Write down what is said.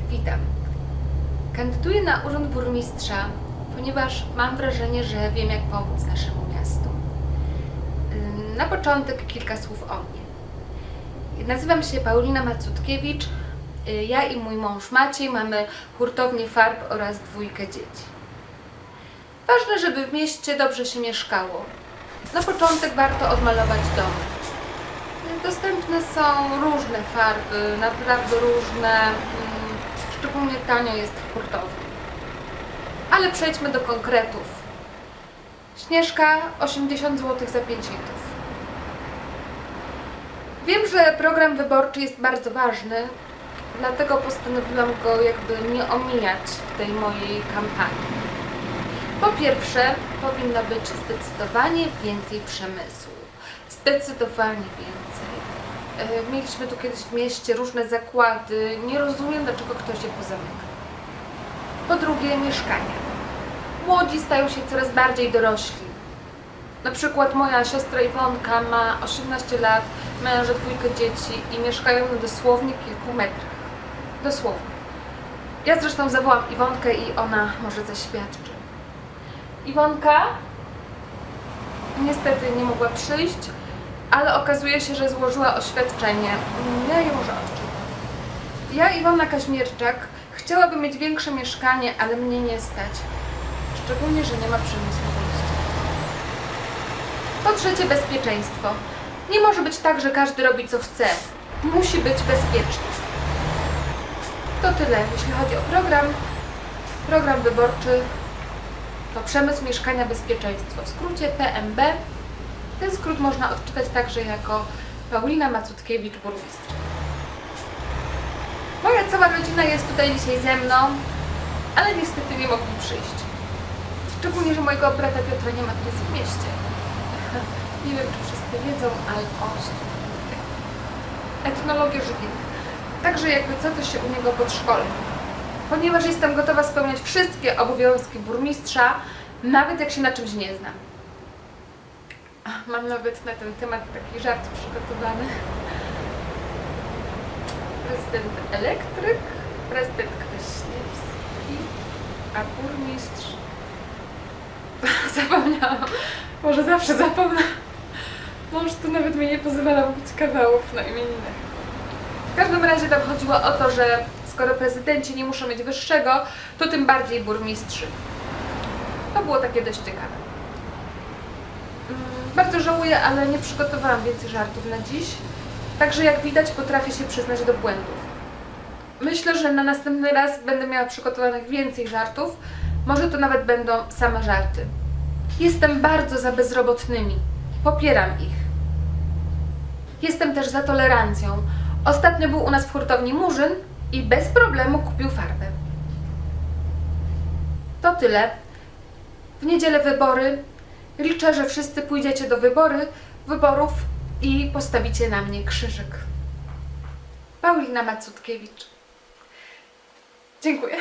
Witam. Kandyduję na urząd burmistrza, ponieważ mam wrażenie, że wiem, jak pomóc naszemu miastu. Na początek kilka słów o mnie. Nazywam się Paulina Macutkiewicz. Y, Ja i mój mąż Maciej mamy hurtownię farb oraz dwójkę dzieci. Ważne, żeby w mieście dobrze się mieszkało. Na początek warto odmalować dom. Dostępne są różne farby, naprawdę różne. Szczególnie tanio jest w hurtowni. Ale przejdźmy do konkretów. Śnieżka 80 zł za 5 litrów. Wiem, że program wyborczy jest bardzo ważny, dlatego postanowiłam go jakby nie omijać w tej mojej kampanii. Po pierwsze, powinno być zdecydowanie więcej przemysłu. Zdecydowanie więcej. E, Mieliśmy tu kiedyś w mieście różne zakłady. Nie rozumiem, dlaczego ktoś je pozamyka. Po drugie, mieszkania. Młodzi stają się coraz bardziej dorośli. Na przykład moja siostra Iwonka ma 18 lat, męża, dwójkę dzieci i mieszkają na dosłownie kilku metrach. Dosłownie. Ja zresztą zawołam Iwonkę i ona może zaświadczy. Iwonka niestety nie mogła przyjść, ale okazuje się, że złożyła oświadczenie. Ja je może odczytam. Ja, Iwona Kaźmierczak, chciałabym mieć większe mieszkanie, ale mnie nie stać. Szczególnie, że nie ma przemysłu wyjścia. Po trzecie, bezpieczeństwo. Nie może być tak, że każdy robi co chce. Musi być bezpiecznie. To tyle, jeśli chodzi o program. Program wyborczy to przemysł mieszkania bezpieczeństwo. W skrócie PMB. Ten skrót można odczytać także jako Paulina Macutkiewicz, burmistrz. Moja cała rodzina jest tutaj dzisiaj ze mną, ale niestety nie mogli przyjść. Szczególnie, że mojego brata Piotra nie ma teraz w mieście. Nie wiem, czy wszyscy wiedzą, ale on etnologię żywienia. Także jakby co, to się u niego podszkolę. Ponieważ jestem gotowa spełniać wszystkie obowiązki burmistrza, nawet jak się na czymś nie znam. Mam nawet na ten temat taki żart przygotowany. Prezydent elektryk, prezydent Kwaśniewski, a burmistrz... Zapomniałam. Może zawsze zapomnę. Mąż tu nawet mnie nie pozwala mówić kawałów na imieniny. W każdym razie tam chodziło o to, że skoro prezydenci nie muszą mieć wyższego, to tym bardziej burmistrzy. To było takie dość ciekawe. Mm, Bardzo żałuję, ale nie przygotowałam więcej żartów na dziś. Także jak widać, potrafię się przyznać do błędów. Myślę, że na następny raz będę miała przygotowanych więcej żartów. Może to nawet będą same żarty. Jestem bardzo za bezrobotnymi. Popieram ich. Jestem też za tolerancją. Ostatnio był u nas w hurtowni Murzyn i bez problemu kupił farbę. To tyle. W niedzielę wybory. Liczę, że wszyscy pójdziecie do wybory, wyborów i postawicie na mnie krzyżyk. Paulina Macutkiewicz. Dziękuję.